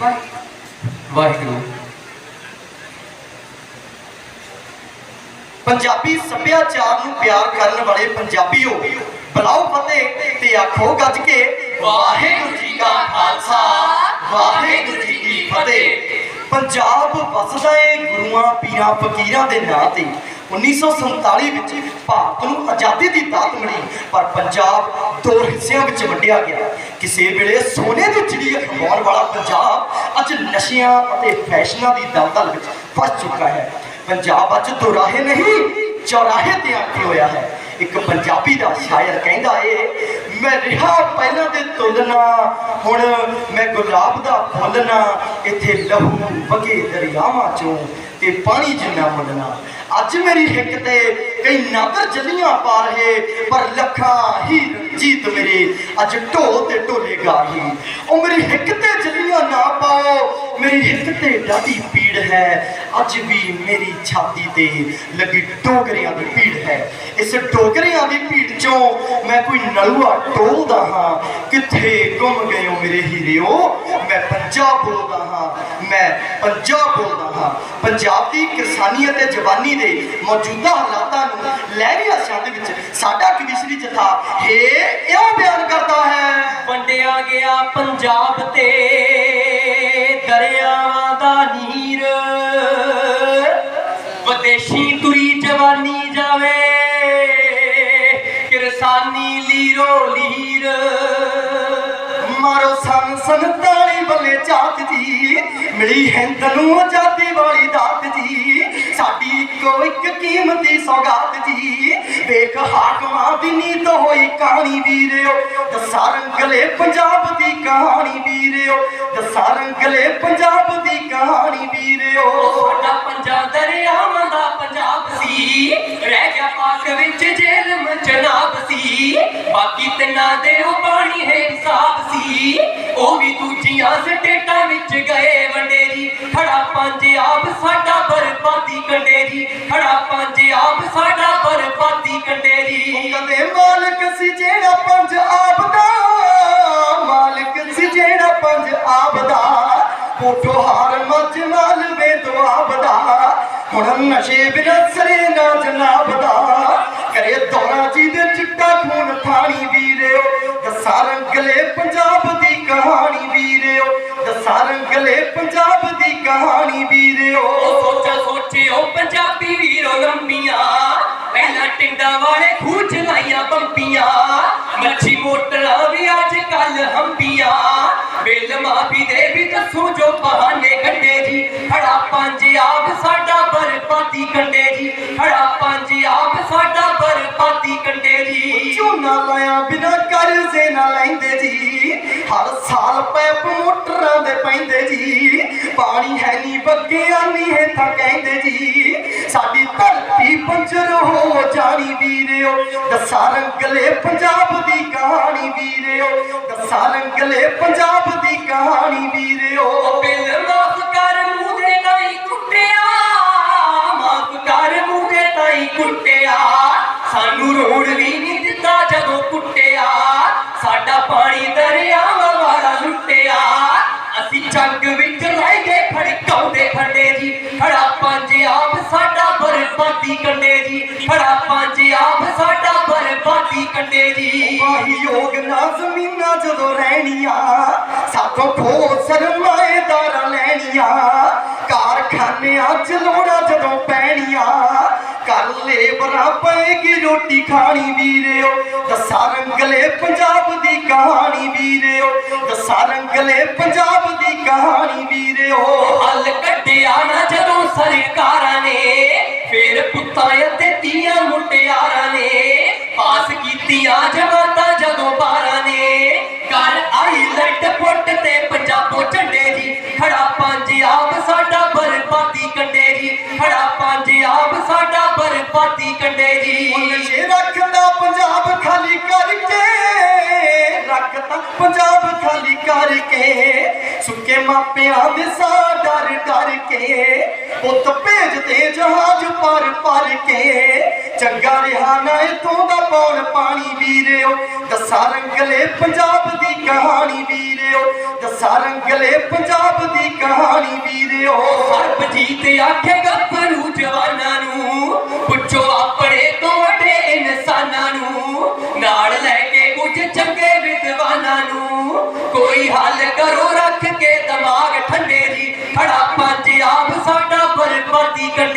ਵਾਹਿਗੁਰੂ। ਪੰਜਾਬੀ ਸੱਭਿਆਚਾਰ ਨੂੰ ਪਿਆਰ ਕਰਨ ਵਾਲੇ ਪੰਜਾਬੀਓ, ਬੁਲਾਓ ਫਤਿਹ ਤੇ ਆਖੋ ਗੱਜ ਕੇ, ਵਾਹਿਗੁਰੂ ਜੀ ਕਾ ਖਾਲਸਾ, ਵਾਹਿਗੁਰੂ ਜੀ ਕੀ ਫਤਿਹ। ਪੰਜਾਬ ਵਸਦਾ ਏ ਗੁਰੂਆਂ, ਪੀਰਾਂ, ਫਕੀਰਾਂ ਦੇ ਨਾਂ ਤੇ। 1947 ਵਿੱਚ ਭਾਰਤ ਨੂੰ ਆਜ਼ਾਦੀ ਦੀ ਦਾਤ ਮਿਲੀ, ਪਰ ਪੰਜਾਬ ਦੋ ਹਿੱਸਿਆਂ ਵਿੱਚ ਵੰਡਿਆ ਗਿਆ। ਕਿਸੇ ਵੇਲੇ ਸੋਨੇ ਦੀ ਚਿੜੀ ਅਖਵਾਉਣ ਵਾਲਾ ਪੰਜਾਬ ਅੱਜ ਨਸ਼ਿਆਂ ਅਤੇ ਫੈਸ਼ਨਾਂ ਦੀ ਦਲਦਲ ਵਿੱਚ ਫਸ ਚੁੱਕਾ ਹੈ। ਪੰਜਾਬ ਅੱਜ ਦੁਰਾਹੇ ਨਹੀਂ, ਚੌਰਾਹੇ ਤੇ ਆ ਹੋਇਆ ਹੈ। ਇੱਕ ਪੰਜਾਬੀ ਦਾ ਸ਼ਾਇਰ ਕਹਿੰਦਾ ਏ, ਮੈਂ ਰਿਹਾ ਪਹਿਲਾਂ ਤੇ ਤੁਲਨਾ, ਹੁਣ ਮੈਂ ਗੁਲਾਬ ਦਾ ਫੁੱਲ ਇੱਥੇ ਲਹੂ ਵਗੇ ਦਰਿਆਵਾਂ ਚੋਂ ਤੇ ਪਾਣੀ ਜਿੰਨਾ ਮੁੱਲਣਾ। ਅੱਜ ਮੇਰੀ ਹਿੱਕ ਤੇ ਕਈ ਨਾਦਰ ਜਲੀਆਂ ਪਾ ਰਹੇ, ਪਰ ਲੱਖਾਂ ਹੀ ਰਣਜੀਤ ਮੇਰੇ। ਅੱਜ ਢੋਲ ਤੇ ਢੋਲੇ ਗਾ ਰਹੀ। ਉਹ ਮੇਰੀ ਹਿੱਕ ਤੇ ਜਲੀਆਂ ਨਾ ਪਾਓ, ਮੇਰੀ ਹਿੱਕ ਤੇ ਡਾਢੀ ਪੀੜ ਹੈ। ਅੱਜ ਵੀ ਮੇਰੀ ਛਾਤੀ ਤੇ ਲੱਗੀ ਡੋਗਰਿਆਂ ਦੀ ਪੀੜ ਹੈ। ਇਸ ਡੋਗਰਿਆਂ ਦੀ ਪੀੜ ਚੋਂ ਮੈਂ ਕੋਈ ਨਲੂਆ ਟੋਲਦਾ ਹਾਂ। ਕਿੱਥੇ ਗੁੰਮ ਗਏ ਹੋ ਮੇਰੇ ਹੀਰਿਓ? ਮੈਂ ਪੰਜਾਬ ਬੋਲਦਾ ਹਾਂ। ਮੈਂ ਪੰਜਾਬ ਬੋਲਦਾ ਹਾਂ। ਪੰਜਾਬ ਦੀ ਕਿਸਾਨੀ ਅਤੇ ਜਵਾਨੀ ਦੇ ਮੌਜੂਦਾ ਹਾਲਾਤਾਂ ਨੂੰ ਲਹਿਰੀਆ ਸ਼ਬਦ ਵਿੱਚ ਸਾਡਾ ਕਵਿਸ਼ਰੀ ਜਥਾ ਹੇ ਇਉਂ ਬਿਆਨ ਕਰਦਾ ਹੈ। ਵੰਡਿਆ ਗਿਆ ਪੰਜਾਬ ਤੇ, ਦਰਿਆਵਾਂ ਦਾ ਨੀਰ। ਵਿਦੇਸ਼ੀ ਤੁਰੀ ਜਵਾਨੀ ਜਾਵੇ, ਕਿਰਸਾਨੀ ਲੀਰੋ ਲੀਰ। ਮਾਰੋ ਸੰਨ ਸੰਤਾਲੀ ਬੱਲੇ ਚਾਤ ਜੀ। ਮਿਲੀ ਹਿੰਦ ਨੂੰ ਆਜ਼ਾਦੀ ਵਾਲੀ ਦਾਤ ਜੀ। ਸਾਡੀ ਇੱਕੋ ਇੱਕ ਕੀਮਤੀ ਸੌਗਾਤ ਜੀ। ਵੇਖ ਹਾਕਮਾਂ ਦੀ ਨੀਤ ਹੋਈ ਕਹਾਣੀ ਵੀਰਿਓ। ਦਸਾਂ ਰੰਗਲੇ ਪੰਜਾਬ ਦੀ ਕਹਾਣੀ ਵੀਰਿਓ। ਦਸਾਂ ਰੰਗਲੇ ਪੰਜਾਬ ਦੀ ਕਹਾਣੀ ਵੀਰਿਓ। ਸਾਡਾ ਪੰਜਾਬ ਦਰਿਆਵਾਂ ਦਾ ਪੰਜਾਬ ਸੀ। ਰਹਿ ਗਿਆ ਪਾਕ ਵਿੱਚ ਜੇਲਮ ਜਨਾਬ ਸੀ। ਬਾਕੀ ਤਿੰਨਾਂ ਦੇ ਉਹ ਪਾਣੀ ਹੈ ਹਿਸਾਬ ਸੀ। ਉਹ ਵੀ ਦੂਜੀਆਂ ਸਟੇਟਾਂ ਵਿੱਚ ਗਏ ਵੰਡੇਰੀ। ਖੜਾ ਪੰਜਾਬ ਸਾਡਾ ਬਰਬਾਦੀ ਕੰਡੇਰੀ। ਖੜਾ ਪੰਜਾਬ ਸਾਡਾ ਬਰਬਾਦੀ ਕੰਡੇਰੀ। ਕਦੇ ਮਾਲਕ ਸੀ ਜਿਹੜਾ ਪੰਜ ਆਪ ਦਾ। ਮਾਲਕ ਸੀ ਜਿਹੜਾ ਪੰਜ ਆਪ ਦਾ। ਕੋਠੋ ਹਾਰ ਮੱਝ ਨਾਲ ਵੇ ਦੁਆਬ ਦਾ। ਹੁਣ ਨਸ਼ੇ ਬਿਨਾ ਸਰੇ ਨਾ ਜਨਾਬ ਦਾ। ਕਹਾਣੀ ਵੀਰਿਓ ਸੋਚਾ ਸੋਚਿਓ ਪੰਜਾਬੀ ਵੀਰੋ ਲੰਮੀਆਂ ਪਹਿਲਾਂ ਟਿੰਡਾਂ ਵਾਲੇ ਖੂਹ ਚਲਾਈਆਂ ਬੰਪੀਆਂ ਮੱਛੀ ਮੋਟਰਾਂ ਵੀ ਅੱਜ ਕੱਲ ਹੰਪੀਆਂ ਬਿੱਲ ਮਾਫੀ ਦੇ ਵੀ ਦੱਸੋ ਜੋ ਬਹਾਨੇ ਕੱਢੇ ਜੀ। ਖੜਾ ਪੰਜਾਬ ਸਾਡਾ ਬਰਬਾਦੀ ਕੰਡੇ ਜੀ। ਖੜਾ ਪੰਜਾਬ ਸਾਡਾ ਬਰਬਾਦੀ ਕੰਡੇ ਜੀ। ਝੋਨਾ ਲਾਇਆ ਬਿਨਾ ਕਰਜ਼ੇ ਨਾ ਲੈਂਦੇ ਜੀ। ਹਰ ਸਾਲ ਪੈਪ ਮੋਟਰਾਂ ਦੇ ਪੈਂਦੇ ਜੀ। ਪਾਣੀ ਹੈ ਨਹੀਂ ਬੱਗਿਆ ਨਹੀਂ ਹੈ ਤਾਂ ਕਹਿੰਦੇ ਜੀ। ਸਾਡੀ ਧਰਤੀ ਪੰਜਰ ਹੋ ਜਾਣੀ ਵੀਰਿਓ। ਦਸਾਂ ਰੰਗਲੇ ਪੰਜਾਬ ਦੀ ਕਹਾਣੀ ਵੀਰਿਓ। ਦਸਾਂ ਰੰਗਲੇ ਪੰਜਾਬ ਦੀ ਕਹਾਣੀ ਵੀਰਿਓ। ਬਿੱਲ ਮਾਫ ਕਰ ਮੂੰਹ ਦੇ ਤਾਈ ਕੁੱਟਿਆ। ਮਾਫ ਕਰ ਮੂੰਹ ਦੇ ਤਾਈ ਕੁੱਟਿਆ। ਸਾਨੂੰ ਰੋੜ ਵੀ ਨਹੀਂ ਦਿੱਤਾ ਜਦੋਂ ਕੁੱਟਿਆ। ਸਾਡਾ ਪਾਣੀ ਦਰਿਆ ਵਾਲਾ ਅਸੀਂ ਜੰਗ ਵਿੱਚ ਰਹਿ ਗਏ ਖੜਕਾਉਂਦੇ ਖੰਡੇ ਜੀ। ਖੜਾ ਪੰਜਾਬ ਸਾਡਾ ਬਰਬਾਦੀ ਕੰਡੇ ਜੀ। ਖੜਾ ਪੰਜਾਬ ਸਾਡਾ ਬਰਬਾਦੀ ਕੰਡੇ ਜੀ। ਵਾਹੀ ਯੋਗ ਨਾ ਜ਼ਮੀਨਾਂ ਜਦੋਂ ਰਹਿਣੀਆਂ, ਸਾਥੋਂ ਖੋ ਸਰਮਾਏਦਾਰ ਲੈਣੀਆਂ। ਕਾਰਖਾਨਿਆਂ ਚ ਲੋੜਾਂ ਜਦੋਂ ਪੈਣੀਆਂ, ਕਰ ਲੇਬਰਾਂ ਪਏਗੀ ਰੋਟੀ ਖਾਣੀ ਵੀਰਿਓ। ਦਸਾਂ ਰੰਗਲੇ ਪੰਜਾਬ ਦੀ ਕਹਾਣੀ ਵੀਰਿਓ ਦਸਾਂ ਰੰਗਲੇ ਪੰਜਾਬ ਦੀ ਕਹਾਣੀ ਵੀਰਿਓ ਹੱਲ ਕੱਢਿਆ ਨਾ ਜਦੋਂ ਸਰਕਾਰਾਂ ਨੇ ਫੇਰ ਪੁੱਤਾਂ ਅਤੇ ਧੀਆਂ ਮੁੰਡਿਆਰਾਂ ਨੇ ਪਾਸ ਕੀਤੀਆਂ ਜਮਾਤਾਂ ਜਦੋਂ ਬਾਰਾਂ ਨੇ। ਘਰ ਆਈ ਲੱਟ ਪੁੱਟ ਤੇ ਪੰਜਾਬੋਂ ਝੰਡੇ ਜੀ ਖੜਾ ਪੰਜਾਬ ਸਾਡਾ ਬਰਬਾਦੀ ਕੰਡੇ ਜੀ ਖੜਾ ਪੰਜਾਬ ਸਾਡਾ ਬਰਬਾਦੀ ਕੰਡੇ ਜੀ। ਨਸ਼ੇ ਰੱਖਦਾ ਪੰਜਾਬ ਖਾਲੀ ਰੱਖਦਾ ਪੰਜਾਬ ਖਾਲੀ ਕਰਕੇ ਸੁੱਕੇ ਮਾਪਿਆਂ ਦੇ ਸਾ ਡਰ ਡਰ ਕੇ, ਪੁੱਤ ਭੇਜਦੇ ਜਹਾਜ਼ ਪਰ ਪਰ ਕੇ। ਚੰਗਾ ਰਿਹਾ ਨਾ ਇਥੋਂ ਦਾ ਪੌਣ ਪਾਣੀ ਵੀਰਿਓ? ਦਸਾਂ ਰੰਗਲੇ ਪੰਜਾਬ ਦੀ ਕਹਾਣੀ ਵੀਰਿਓ। ਦਸਾਂ ਰੰਗਲੇ ਪੰਜਾਬ ਦੀ ਕਹਾਣੀ ਵੀਰਿਓ। ਸਰਬਜੀਤ ਆਖੇ ਗੱਭਰੂ ਜਵਾਨਾਂ ਕੋਈ ਹੱਲ ਕਰੋ ਰੱਖ ਕੇ ਦਿਮਾਗ ਠੰਡੇ ਜੀ ਖੜਾ ਆਪ ਸਾਡਾ ਬਰਬਾਦੀ ਕੱਢੇ